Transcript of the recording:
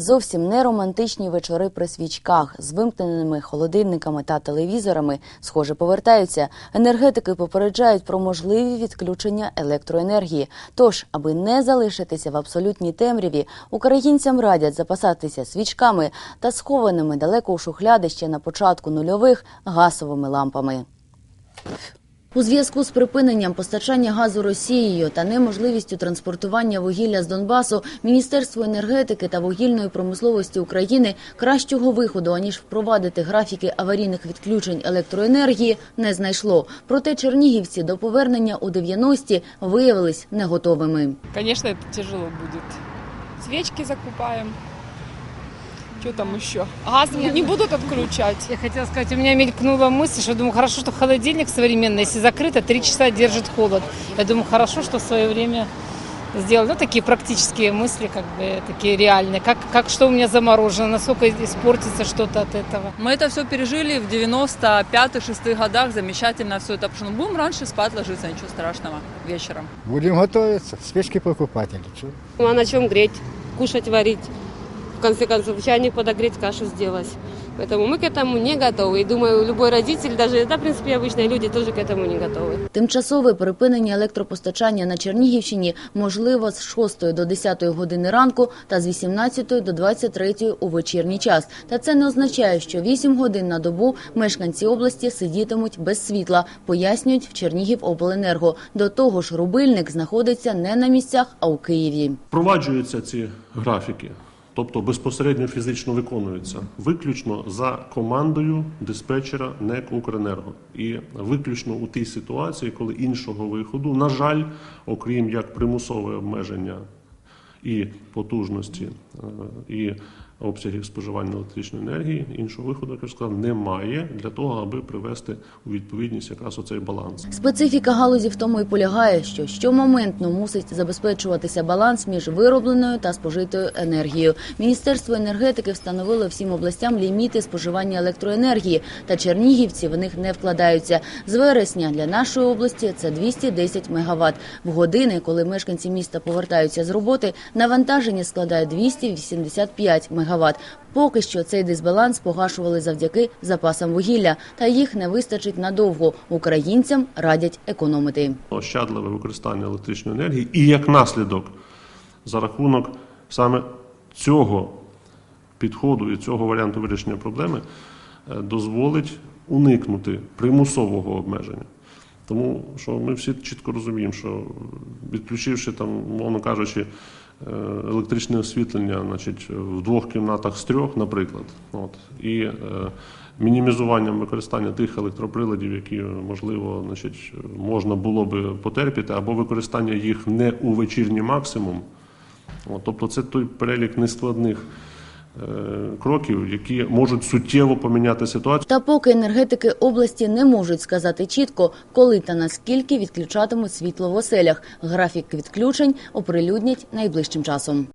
Зовсім не романтичні вечори при свічках з вимкненими холодильниками та телевізорами, схоже, повертаються. Енергетики попереджають про можливі відключення електроенергії. Тож, аби не залишитися в абсолютній темряві, українцям радять запасатися свічками та схованими далеко у шухляди ще на початку нульових газовими лампами. У зв'язку з припиненням постачання газу Росією та неможливістю транспортування вугілля з Донбасу Міністерство енергетики та вугільної промисловості України кращого виходу аніж впровадити графіки аварійних відключень електроенергії не знайшло. Проте чернігівці до повернення у 90-ті виявились не готовими. Конечно, это тяжело будет. Свечки закупаем. Что там еще? Газ не будут отключать. Я хотела сказать, у меня мелькнула мысль, что думаю, хорошо, что холодильник современный, если закрыто, три часа держит холод. Я думаю, хорошо, что в свое время сделали. Ну, такие практические мысли, как бы, такие реальные. Как, как что у меня заморожено, насколько испортится что-то от этого. Мы это все пережили в 95-6 годах, замечательно все это прошло. Ну, Будем раньше спать ложиться, ничего страшного, вечером. Будем готовиться, свечки покупать или что? Ну, А на чем греть? Кушать, варить. В конце концов, чайник подогреть, кашу сделать. Поэтому мы к этому не готовы. И думаю, любой родитель, даже, да, в принципе, обычные люди тоже к этому не готовы. Тимчасове припинення електропостачання на Чернігівщині можливо з 6 до 10 години ранку та з 18 до 23 у вечірній час. Та це не означає, що 8 годин на добу мешканці області сидітимуть без світла, пояснюють в Чернігівобленерго. До того ж, рубильник знаходиться не на місцях, а у Києві. Впроваджуються ці графіки, тобто безпосередньо фізично виконуються, виключно за командою диспетчера НЕК «Укренерго». І виключно у тій ситуації, коли іншого виходу, на жаль, окрім як примусове обмеження і потужності, е, і обсягів споживання електричної енергії, іншого виходу, як я сказав, немає для того, аби привести у відповідність якраз оцей баланс. Специфіка галузі в тому і полягає, що щомоментно мусить забезпечуватися баланс між виробленою та спожитою енергією. Міністерство енергетики встановило всім областям ліміти споживання електроенергії, та чернігівці в них не вкладаються. З вересня для нашої області це 210 мегаватт. В години, коли мешканці міста повертаються з роботи, навантаження складає 285 мегаватт. Поки що цей дисбаланс погашували завдяки запасам вугілля, та їх не вистачить надовго. Українцям радять економити. ощадливе використання електричної енергії, і як наслідок за рахунок саме цього підходу і цього варіанту вирішення проблеми е, дозволить уникнути примусового обмеження. Тому що ми всі чітко розуміємо, що відключивши там, мовно кажучи, електричне освітлення, значить, в двох кімнатах з трьох, наприклад, от, і е, мінімізуванням використання тих електроприладів, які можливо, значить, можна було би потерпіти, або використання їх не у вечірній максимум. От, тобто це той перелік нескладних е, кроків, які можуть суттєво поміняти ситуацію. Та поки енергетики області не можуть сказати чітко, коли та наскільки відключатимуть світло в оселях. Графік відключень оприлюднять найближчим часом.